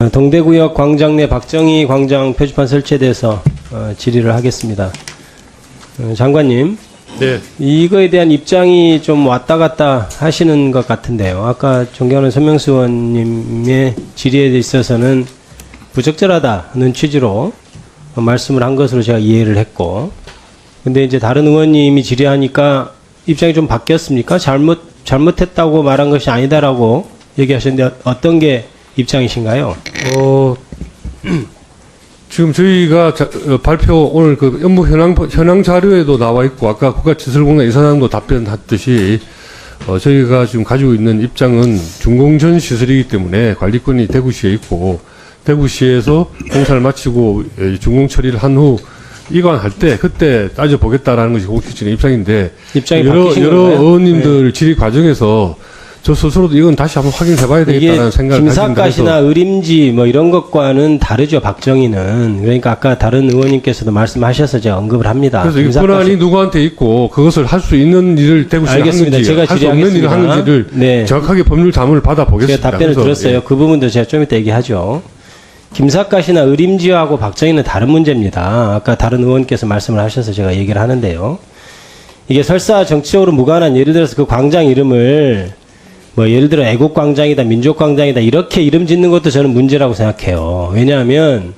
어, 동대구역 광장 내 박정희 광장 표지판 설치에 대해서 어, 질의를 하겠습니다. 어, 장관님, 네, 이거에 대한 입장이 좀 왔다 갔다 하시는 것 같은데요. 아까 존경하는 선명수 의원님의 질의에 있어서는 부적절하다는 취지로 어, 말씀을 한 것으로 제가 이해를 했고, 근데 이제 다른 의원님이 질의하니까 입장이 좀 바뀌었습니까? 잘못 잘못했다고 말한 것이 아니다라고 얘기하셨는데 어- 어떤 게 입장이신가요? 어, 지금 저희가 자- 어, 발표 오늘 그 업무 현황 현황 자료에도 나와 있고 아까 국가시설공단 이사장도 답변했듯이 어, 저희가 지금 가지고 있는 입장은 중공전 시설이기 때문에 관리권이 대구시에 있고 대구시에서 공사를 마치고 예, 중공 처리를 한 후 이관할 때 그때 따져 보겠다라는 것이 공식적인 입장인데 입장이 여러 여러 건가요? 네. 의원님들 질의 과정에서 저 스스로도 이건 다시 한번 확인해 봐야 이게 되겠다는 생각을 김삿갓이나 의림지 뭐 이런 것과는 다르죠 박정희는 그러니까 아까 다른 의원님께서도 말씀하셔서 제가 언급을 합니다. 그래서 이 권한이 누구한테 있고 그것을 할 수 있는 일을 대구시가. 하는지 제가 할 수 없는 일을. 하는지를 네. 정확하게 법률 자문을 받아 보겠습니다. 제가 답변을 들었어요. 그 부분도 제가 좀 이따 얘기하죠. 김삿갓이나 의림지하고 박정희는 다른 문제입니다. 아까 다른 의원께서 말씀을 하셔서 제가 얘기를 하는데요. 이게 설사 정치적으로 무관한 예를 들어서 그 광장 이름을 뭐 예를 들어 애국 광장이다 민족 광장이다 이렇게 이름 짓는 것도 저는 문제라고 생각해요. 왜냐하면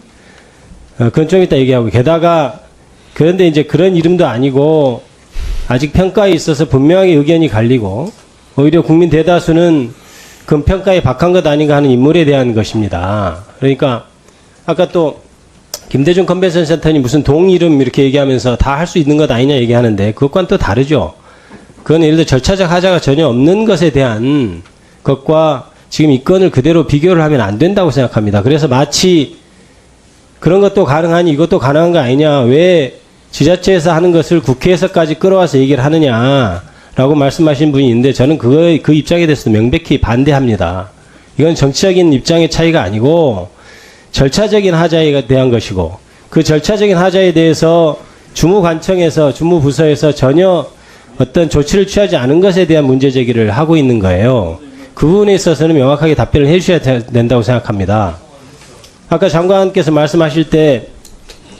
어, 그건 좀 이따 얘기하고 게다가 그런데 이제 그런 이름도 아니고 아직 평가에 있어서 분명하게 의견이 갈리고 오히려 국민 대다수는 그 평가에 박한 것 아닌가 하는 인물에 대한 것입니다. 그러니까 아까 또 김대중 컨벤션 센터니 무슨 동 이름 이렇게 얘기하면서 다 할 수 있는 것 아니냐 얘기하는데 그것과는 또 다르죠. 그건 예를 들어 절차적 하자가 전혀 없는 것에 대한 것과 지금 이 건을 그대로 비교를 하면 안 된다고 생각합니다. 그래서 마치 그런 것도 가능하니 이것도 가능한 거 아니냐. 왜 지자체에서 하는 것을 국회에서까지 끌어와서 얘기를 하느냐라고 말씀하신 분이 있는데 저는 그, 그 입장에 대해서 명백히 반대합니다. 이건 정치적인 입장의 차이가 아니고 절차적인 하자에 대한 것이고 그 절차적인 하자에 대해서 주무관청에서 주무부서에서 전혀 어떤 조치를 취하지 않은 것에 대한 문제 제기를 하고 있는 거예요. 그 부분에 있어서는 명확하게 답변을 해주셔야 되- 된다고 생각합니다. 아까 장관께서 말씀하실 때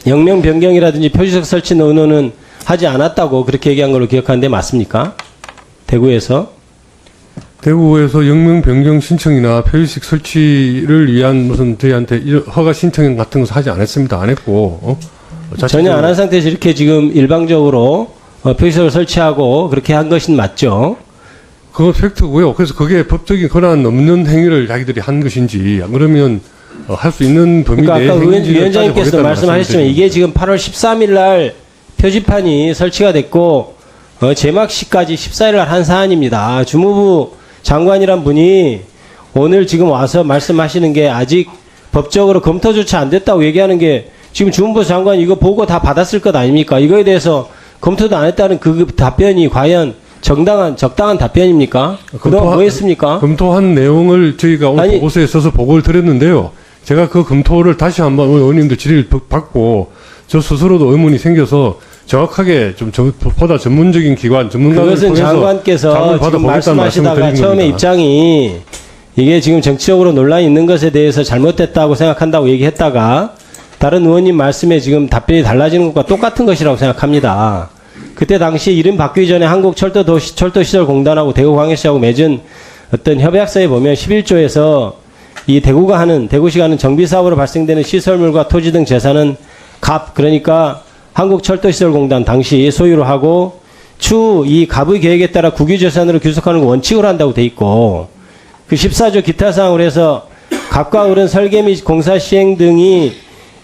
영명 변경이라든지 표지석 설치 의논은 하지 않았다고 그렇게 얘기한 걸로 기억하는데 맞습니까? 대구에서 대구에서 영명 변경 신청이나 표시식 설치를 위한 무슨 저희한테 이- 허가 신청 같은 것을 하지 않았습니다. 안 했고 어? 전혀 안 한 상태에서 이렇게 지금 일방적으로 어, 표지석을 설치하고 그렇게 한 것은 맞죠? 그건 팩트고요. 그래서 그게 법적인 권한 넘는 행위를 자기들이 한 것인지 안 그러면 어, 할수 있는 범위 그러니까 내의 아까 위원장님께서도 말씀하셨지만 이게 지금 8월 13일 날 표지판이 설치가 됐고 어, 제막시까지 14일 날 한 사안입니다. 주무부 장관이란 분이 오늘 지금 와서 말씀하시는 게 아직 법적으로 검토조차 안 됐다고 얘기하는 게 지금 주무부 장관이 이거 보고 다 받았을 것 아닙니까? 이거에 대해서 검토도 안 했다는 그 답변이 과연 정당한 적당한 답변입니까? 그동안 뭐 했습니까? 검토한 내용을 저희가 오늘 아니- 보고서에 써서 보고를 드렸는데요. 제가 그 검토를 다시 한번 오늘 의원님들 질의를 부- 받고 저 스스로도 의문이 생겨서 정확하게 좀 저- 보다 전문적인 기관 전문가를 그것은 통해서 장관께서 지금 말씀하시다가 처음에 겁니다. 입장이 이게 지금 정치적으로 논란이 있는 것에 대해서 잘못됐다고 생각한다고 얘기했다가 다른 의원님 말씀에 지금 답변이 달라지는 것과 똑같은 것이라고 생각합니다. 그때 당시 이름 바뀌기 전에 한국 철도 도시 철도시설 공단하고 대구광역시하고 맺은 어떤 협약서에 보면 11조에서 이 대구가 하는 대구시가 하는 정비 사업으로 발생되는 시설물과 토지 등 재산은 갑 그러니까 한국철도시설공단 당시 소유로 하고 추이 갑의 계획에 따라 국유재산으로 귀속하는 거 원칙으로 한다고 돼 있고 그 14조 기타 사항으로 해서 갑과 을은 설계 및 공사 시행 등이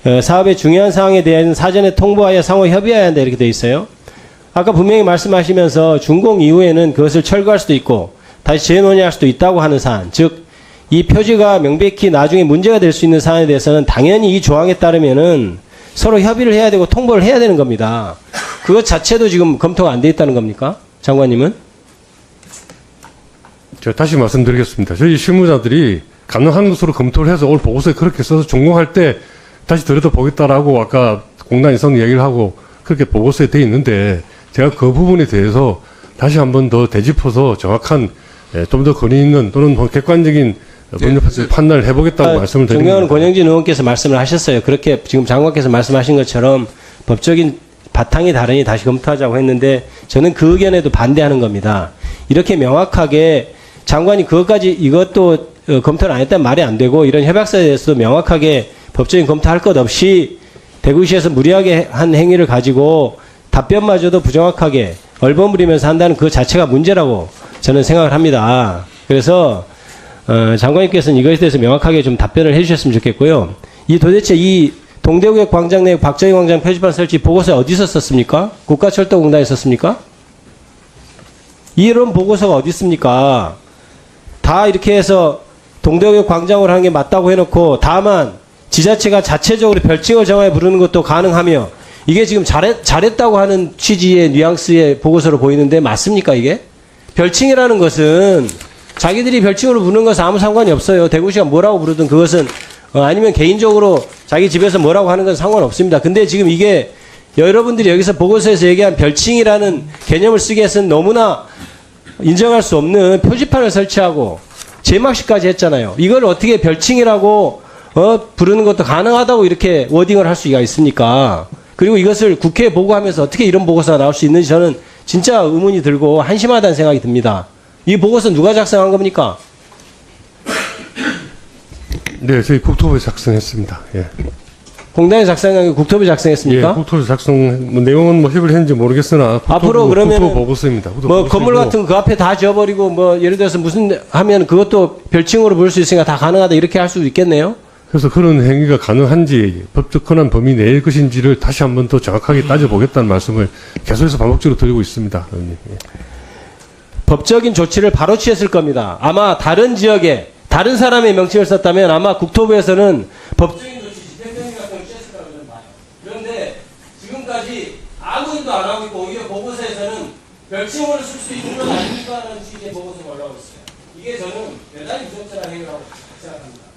어, 사업의 중요한 사항에 대한 사전에 통보하여 상호 협의해야 한다 이렇게 돼 있어요. 아까 분명히 말씀하시면서 준공 이후에는 그것을 철거할 수도 있고 다시 재논의할 수도 있다고 하는 사안, 즉 이 표지가 명백히 나중에 문제가 될 수 있는 사안에 대해서는 당연히 이 조항에 따르면은 서로 협의를 해야 되고 통보를 해야 되는 겁니다. 그것 자체도 지금 검토가 안 돼 있다는 겁니까? 장관님은? 제가 다시 말씀드리겠습니다. 저희 실무자들이 가능한 것으로 검토를 해서 오늘 보고서에 그렇게 써서 종공할 때 다시 들여다보겠다라고 아까 공단 이성 얘기를 하고 그렇게 보고서에 돼 있는데 제가 그 부분에 대해서 다시 한번 더 되짚어서 정확한 좀 더 권위 있는 또는 뭐 객관적인 법률에서 판단을 해보겠다고 말씀을 드립니다. 존경하는 권영진 의원께서 말씀을 하셨어요. 그렇게 지금 장관께서 말씀하신 것처럼 법적인 바탕이 다르니 다시 검토하자고 했는데 저는 그 의견에도 반대하는 겁니다. 이렇게 명확하게 장관이 그것까지 이것도 어, 검토를 안 했다면 말이 안 되고 이런 협약서에 대해서도 명확하게 법적인 검토할 것 없이 대구시에서 무리하게 한 행위를 가지고 답변마저도 부정확하게 얼버무리면서 한다는 그 자체가 문제라고 저는 생각을 합니다. 그래서 어, 장관님께서는 이것에 대해서 명확하게 좀 답변을 해주셨으면 좋겠고요. 이 도대체 이 동대구역 광장 내 박정희 광장 표지판 설치 보고서 어디서 썼습니까? 국가철도공단에 썼습니까? 이런 보고서가 어디 있습니까? 다 이렇게 해서 동대구역 광장으로 하는 게 맞다고 해놓고 다만 지자체가 자체적으로 별칭을 정해 부르는 것도 가능하며 이게 지금 잘했, 잘했다고 하는 취지의 뉘앙스의 보고서로 보이는데 맞습니까 이게? 별칭이라는 것은 자기들이 별칭으로 부르는 것은 아무 상관이 없어요. 대구시가 뭐라고 부르든 그것은 어, 아니면 개인적으로 자기 집에서 뭐라고 하는 건 상관없습니다. 근데 지금 이게 여러분들이 여기서 보고서에서 얘기한 별칭이라는 개념을 쓰기 위해서는 너무나 인정할 수 없는 표지판을 설치하고 제막식까지 했잖아요. 이걸 어떻게 별칭이라고 어, 부르는 것도 가능하다고 이렇게 워딩을 할 수가 있습니까? 그리고 이것을 국회에 보고하면서 어떻게 이런 보고서가 나올 수 있는지 저는 진짜 의문이 들고 한심하다는 생각이 듭니다. 이 보고서 누가 작성한 겁니까? 네, 저희 국토부에 작성했습니다. 예. 공단에 작성한 게 국토부 예, 작성했습니까? 국토부 작성 뭐 내용은 뭐 협의를 했는지 모르겠으나 국토부, 앞으로 그러면은 국토부 보고서입니다. 국토부 뭐 건물 보고서이고 같은 거그 앞에 다 지어버리고 뭐 예를 들어서 무슨 하면 그것도 별칭으로 부를 수 있으니까 다 가능하다 이렇게 할 수도 있겠네요. 그래서 그런 행위가 가능한지 법적 권한 범위 내일 것인지를 다시 한번 더 정확하게 따져보겠다는 말씀을 계속해서 반복적으로 드리고 있습니다. 의원님. 예. 법적인 조치를 바로 취했을 겁니다. 아마 다른 지역에 다른 사람의 명칭을 썼다면 아마 국토부에서는 법적인 조치, 집행정지 같은 걸 취했을 거라고 저는 봐요. 그런데 지금까지 아무 일도 안 하고 있고 오히려 보고서에서는 별칭으로 쓸수 있는 건 아닙니까 하는 취지의 보고서가 올라오고 있어요. 이게 저는 대단히 부적절한 행위라고 생각합니다.